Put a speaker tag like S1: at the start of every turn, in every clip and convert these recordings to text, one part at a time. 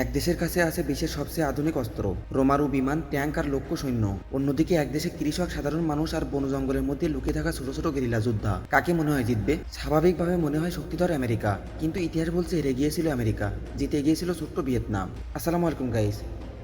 S1: এক দেশের কাছে আছে বিশ্বের সবচেয়ে আধুনিক অস্ত্র। রোমারু বিমান, ট্যাঙ্ক আর লক্ষ্য সৈন্য। অন্যদিকে এক দেশে কৃষক সাধারণ মানুষ আর বন জঙ্গলের মধ্যে লুকিয়ে থাকা ছোট ছোট গেরিলা যোদ্ধা। কাকে মনে হয় জিতবে? স্বাভাবিকভাবে মনে হয় শক্তিধর আমেরিকা। কিন্তু ইতিহাস বলছে হেরে গিয়েছিল আমেরিকা, জিতে গিয়েছিল ছোট্ট ভিয়েতনাম। আসসালামু আলাইকুম গাইস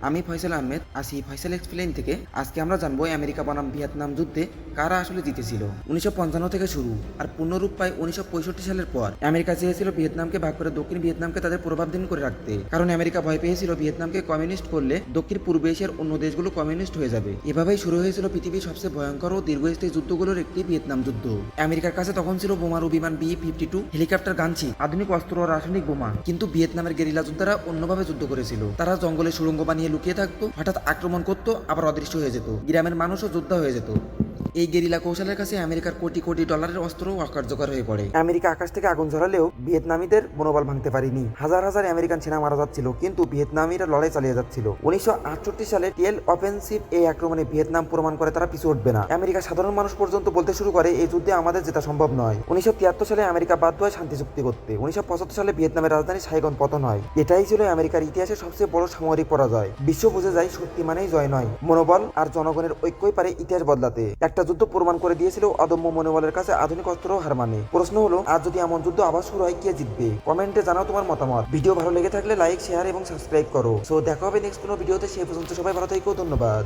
S1: আমি ফয়সাল আহমেদ, আসি ফয়সাল এক্সপ্লেন থেকে। আজকে আমরা জানব আমেরিকা বনাম ভিয়েতনাম যুদ্ধে কারা আসলে জিতেছিল। উনিশশো পঞ্চান্ন থেকে শুরু, আর পূর্ণরূপ পায় উনিশশো পঁয়ষট্টি সালের পর। আমেরিকা চেয়েছিল ভিয়েতনামকে ভাগ করে দক্ষিণ ভিয়েতনামকে তাদের প্রভাবধীন করে রাখতে। কারণ আমেরিকা ভয় পেয়েছিল ভিয়েতনামকে কমিউনিস্ট করলে দক্ষিণ পূর্ব এশিয়ার অন্য দেশগুলো কমিউনিস্ট হয়ে যাবে। এভাবেই শুরু হয়েছিল পৃথিবীর সবচেয়ে ভয়ঙ্কর ও দীর্ঘস্থায়ী যুদ্ধগুলোর একটি ভিয়েতনাম যুদ্ধ। আমেরিকার কাছে তখন ছিল বোমারু বিমান B fifty two, helicopter gunship, আধুনিক অস্ত্র ও রাসায়নিক বোমা। কিন্তু ভিয়েতনামের গেরিলা যোদ্ধারা অন্যভাবে যুদ্ধ করেছিল। তারা জঙ্গলে সুড়ঙ্গ বানিয়ে লুকিয়ে থাকতো হঠাৎ আক্রমণ করতো আবার অদৃশ্য হয়ে যেত। গ্রামের মানুষও যোদ্ধা হয়ে যেত। এই গেরিলা কৌশলের কাছে আমেরিকার কোটি কোটি ডলারের অস্ত্র অকার্যকর হয়ে পড়ে। আমেরিকা আকাশ থেকে আগুন ঝরালেও ভিয়েতনামীদের মনোবল ভাঙতে পারেনি। হাজার হাজার আমেরিকান সেনা মারা যাচ্ছিল, কিন্তু ভিয়েতনামীরা লড়াই চালিয়ে যাচ্ছিল। উনিশশো আটষট্টি সালে টেল অফেন্সিভ এই আক্রমণে ভিয়েতনাম প্রমাণ করে তারা পিছু উঠবে না। আমেরিকা সাধারণ মানুষ পর্যন্ত বলতে শুরু করে, এই যুদ্ধে আমাদের জেতা সম্ভব নয়। উনিশশো সালে আমেরিকা বাধ্য হয় শান্তি চুক্তি করতে। উনিশশো পঁচাত্তর সালে ভিয়েতনামের রাজধানী সাইগন পতন হয়। এটাই ছিল আমেরিকার ইতিহাসে সবচেয়ে বড় সামরিক পরাজয়। বিশ্ব বুঝে যায়, সত্যি মানেই জয় নয়। মনোবল আর জনগণের ঐক্যই পারে ইতিহাস বদলাতে। একটা যুদ্ধ প্রমাণ করে দিয়েছিল অদম্য মনোবলের কাছে আধুনিক অস্ত্র হার মানে প্রশ্ন হলো, আজ যদি এমন যুদ্ধ আবার শুরু হয়, কে জিতবে? কমেন্টে জানাও তোমার মতামত। ভিডিও ভালো লেগে থাকলে লাইক, শেয়ার এবং সাবস্ক্রাইব করো। সো দেখা হবে নেক্সট কোনো ভিডিওতে সেই পর্যন্ত সবাই ভালো থেকো, ধন্যবাদ।